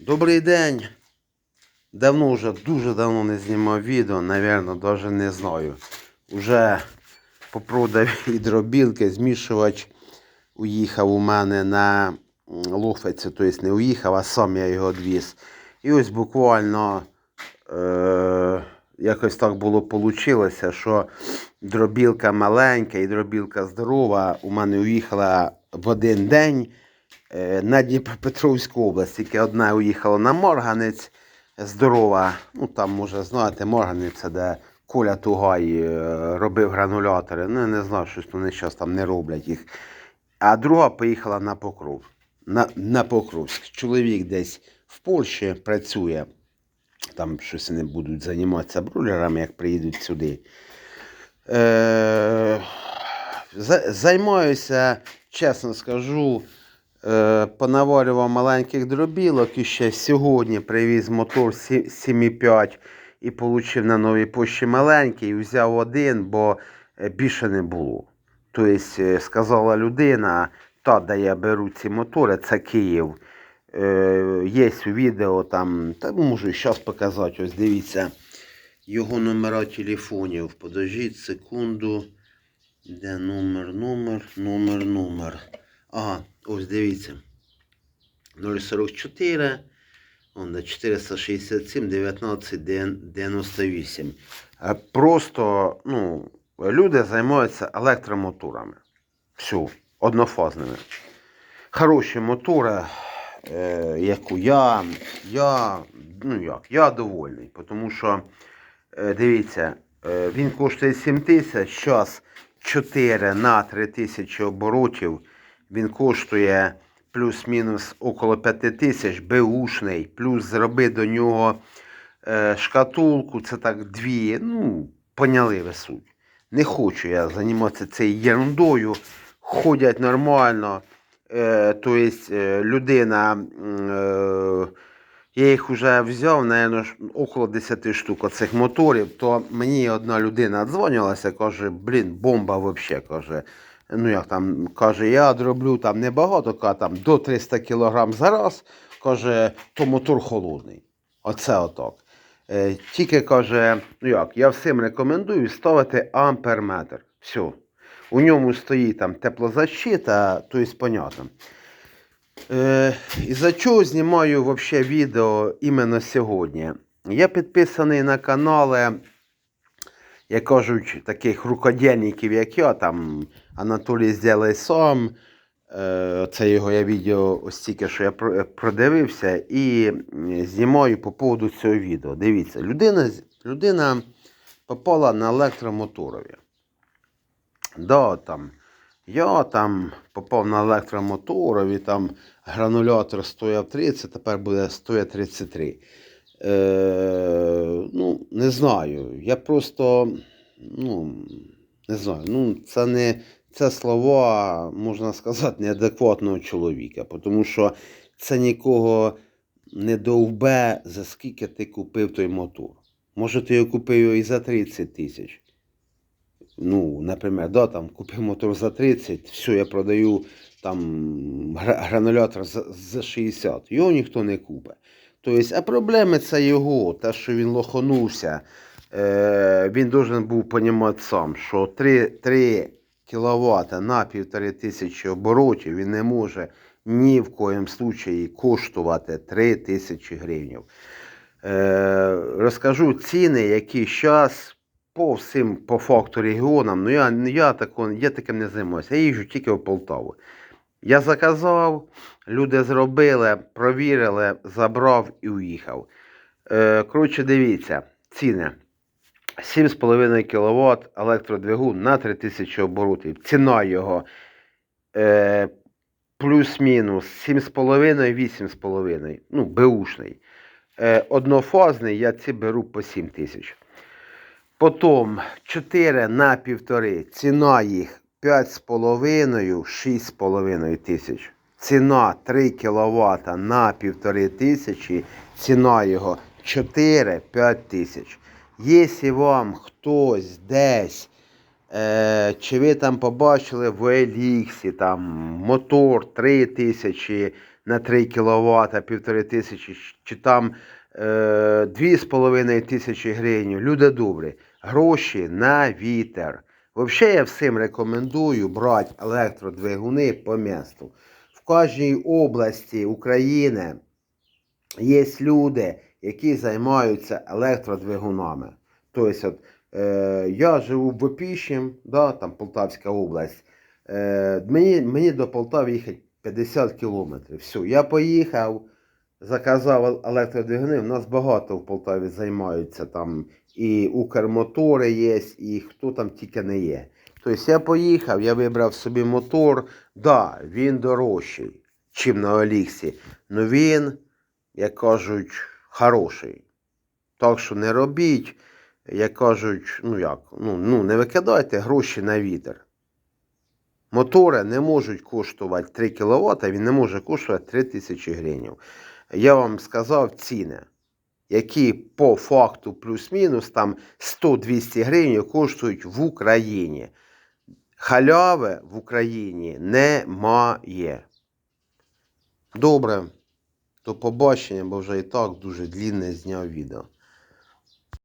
Добрий день. Давно вже, дуже давно не знімав відео, навірно, навіть не знаю. Уже попродав гідробілки, змішувач уїхав у мене на лофеці, тобто не уїхав, а сам я його відвіз. І ось буквально е- якось так було получилося, що дробілка маленька і дробілка здорова у мене уїхала в один день на Дніпропетровську область. Тільки одна уїхала на Морганець, здорова. Ну там, може, знаєте, Морганець де Коля Тугай е, робив гранулятори. Ну, я не знаю, щось вони зараз там не роблять їх. А друга поїхала на Покров. На, на Покровськ. Чоловік десь в Польщі працює. Там щось вони будуть займатися брулерами, як приїдуть сюди. Е, займаюся, чесно скажу, е, понаварював маленьких дробілок і ще сьогодні привіз мотор 7,5 і отримав на новій пошті маленький, взяв один, бо е, більше не було. Тобто, е, сказала людина, та, де я беру ці мотори, це Київ. Е, є у відео там, та можу зараз показати, ось дивіться. Його номера телефонів. Подождіть секунду. Де номер, номер, номер, номер. Ага, ось дивіться. 044, он, 467, 19, 98. Е, Просто, ну, люди займаються електромоторами. Все, однофазними. Хороші мотори, е, яку я, я, ну як, я довольний, тому що, е, дивіться, е, він коштує 7 тисяч, зараз 4 на 3 тисячі оборотів, він коштує плюс-мінус около 5 тисяч, беушний, плюс зроби до нього е, шкатулку, це так дві, ну, поняли ви суть. Не хочу я займатися цією ерундою, ходять нормально. То есть е, людина, я їх вже взяв, наверное, около 10 штук цих моторів, то мені одна людина дзвонилася, каже, блін, бомба вообще, каже. Ну як там, каже, я дроблю там небагато, каже, там до 300 кг за раз, каже, то мотор холодний. Оце отак. Е, тільки каже, ну як, я всім рекомендую ставити амперметр. Все. У ньому стоїть там теплозащита, то есть понятно. Е, і за чого знімаю вообще відео іменно сьогодні? Я підписаний на канали, як кажуть, таких рукодільників, як я, там Анатолій сам. Е, це його я відео ось тільки, що я продивився, і знімаю по поводу цього відео. Дивіться, людина, людина попала на електромоторові. Да, там, я там попав на електромоторові, там гранулятор стояв 30, тепер буде стояти 33. Е, ну, не знаю. Я просто, ну, не знаю, ну, це не це слова, можна сказати, неадекватного чоловіка, тому що це нікого не довбе, за скільки ти купив той мотор. Може, ти його купив і за 30 тисяч. Ну, наприклад, да, там купив мотор за 30, все, я продаю там гранулятор за, за 60. Його ніхто не купить. Тобто, а проблеми це його, те, що він лоханувся. Е, він должен був розуміти сам, що 3, 3 кВт на півтори тисячі оборотів він не може ні в коєму случаї коштувати 3 тисячі гривень. Е, розкажу ціни, які зараз по всім по факту регіонам. Ну я, я, тако, я таким не займаюся. Я їжджу тільки в Полтаву. Я заказав, люди зробили, провірили, забрав і уїхав. Е, коротше, дивіться, ціни. 7,5 кВт електродвигун на 3000 оборотів. Ціна його е, плюс-мінус 7,5-8,5. Ну, беушний. Е, однофазний я ці беру по 7 тисяч. Потім 4 на 1,5. Ціна їх 5,5-6,5 тисяч. Ціна 3 кВт на 1,5 тисячі. Ціна його 4-5 тисяч. Якщо вам хтось десь, е, чи ви там побачили в Еліксі там мотор 3 тисячі на 3 кВт, півтори тисячі, чи там е, 2,5 тисячі гривень. Люди добрі, гроші на вітер. Взагалі я всім рекомендую брати електродвигуни по місту. В кожній області України є люди, які займаються електродвигунами. Тобто, от, е, я живу в Опіші, да, там Полтавська область. Е, мені, мені до Полтави їхати 50 кілометрів. Все, я поїхав, заказав електродвигуни. У нас багато в Полтаві займаються там. І Укрмотори є, і хто там тільки не є. Тобто я поїхав, я вибрав собі мотор. Да, він дорожчий, чим на Оліксі. але він, як кажуть, хороший. Так що не робіть, як кажуть, ну як, ну, ну не викидайте гроші на вітер. Мотори не можуть коштувати 3 кВт, він не може коштувати 3 тисячі гривень. Я вам сказав ціни, які по факту плюс-мінус там 100-200 гривень коштують в Україні. Халяви в Україні немає. Добре, до побачення, бо вже і так дуже длінне зняв відео.